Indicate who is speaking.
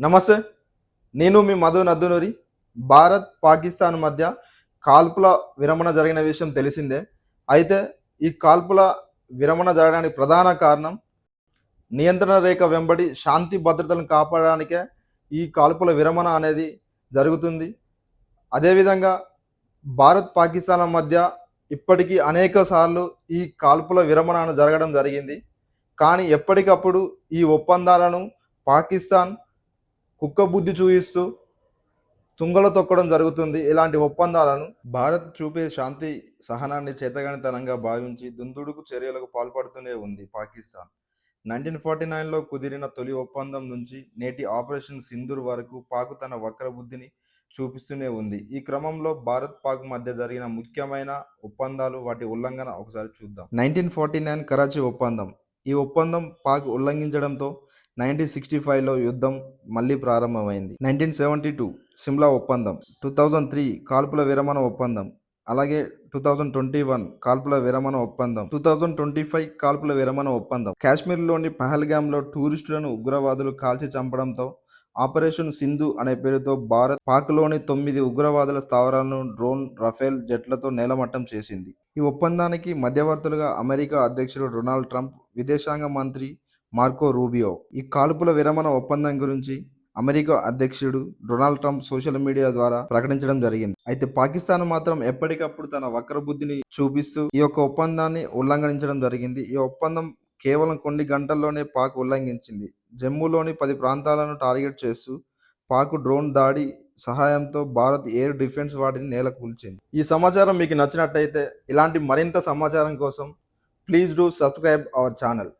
Speaker 1: నమస్తే నేను మీ మధు నద్దునూరి. భారత్ పాకిస్తాన్ మధ్య కాల్పుల విరమణ జరిగిన విషయం తెలిసిందే. అయితే ఈ కాల్పుల విరమణ జరగడానికి ప్రధాన కారణం నియంత్రణ రేఖ వెంబడి శాంతి భద్రతలను కాపాడడానికే ఈ కాల్పుల విరమణ అనేది జరుగుతుంది. అదేవిధంగా భారత్ పాకిస్తాన్ మధ్య ఇప్పటికీ అనేక సార్లు ఈ కాల్పుల విరమణ జరగడం జరిగింది. కానీ ఎప్పటికప్పుడు ఈ ఒప్పందాలను పాకిస్తాన్ కుక్క బుద్ధి చూపిస్తూ తుంగలో తొక్కడం జరుగుతుంది. ఇలాంటి ఒప్పందాలను భారత్ చూపే శాంతి సహనాన్ని చేతగానితనంగా భావించి దుందుడుకు చర్యలకు పాల్పడుతూనే ఉంది పాకిస్తాన్. నైన్టీన్ ఫార్టీ నైన్లో కుదిరిన తొలి ఒప్పందం నుంచి నేటి ఆపరేషన్ సింధూర్ వరకు పాకు తన వక్ర బుద్ధిని చూపిస్తూనే ఉంది. ఈ క్రమంలో భారత్ పాక్ మధ్య జరిగిన ముఖ్యమైన ఒప్పందాలు వాటి ఉల్లంఘన ఒకసారి చూద్దాం. నైన్టీన్ ఫార్టీ నైన్ కరాచీ ఒప్పందం. ఈ ఒప్పందం పాక్ ఉల్లంఘించడంతో నైన్టీన్ సిక్స్టీ ఫైవ్లో యుద్ధం మళ్ళీ ప్రారంభమైంది. నైన్టీన్ సెవెంటీ టూ సిమ్లా ఒప్పందం టూ థౌజండ్ త్రీ కాల్పుల విరమణ ఒప్పందం అలాగే టూ థౌజండ్ ట్వంటీ వన్ కాల్పుల విరమణ ఒప్పందం టూ థౌజండ్ ట్వంటీ ఫైవ్ కాల్పుల విరమణ ఒప్పందం. కాశ్మీర్లోని పహల్గామ్లో టూరిస్టులను ఉగ్రవాదులు కాల్చి చంపడంతో ఆపరేషన్ సింధు అనే పేరుతో భారత్ పాక్లోని తొమ్మిది ఉగ్రవాదుల స్థావరాలను డ్రోన్ రఫేల్ జెట్లతో నేలమట్టం చేసింది. ఈ ఒప్పందానికి మధ్యవర్తులుగా అమెరికా అధ్యక్షుడు డొనాల్డ్ ట్రంప్ విదేశాంగ మంత్రి మార్కో రూబియో. ఈ కాల్పుల విరమణ ఒప్పందం గురించి అమెరికా అధ్యక్షుడు డొనాల్డ్ ట్రంప్ సోషల్ మీడియా ద్వారా ప్రకటించడం జరిగింది. అయితే పాకిస్తాన్ మాత్రం ఎప్పటికప్పుడు తన వక్రబుద్ధిని చూపిస్తూ ఈ యొక్క ఒప్పందాన్ని ఉల్లంఘించడం జరిగింది. ఈ ఒప్పందం కేవలం కొన్ని గంటల్లోనే పాక్ ఉల్లంఘించింది. జమ్మూలోని పది ప్రాంతాలను టార్గెట్ చేస్తూ పాక్ డ్రోన్ దాడి సహాయంతో భారత్ ఎయిర్ డిఫెన్స్ వాటిని నేలకూల్చింది ఈ సమాచారం మీకు నచ్చినట్టయితే ఇలాంటి మరింత సమాచారం కోసం please do subscribe our channel.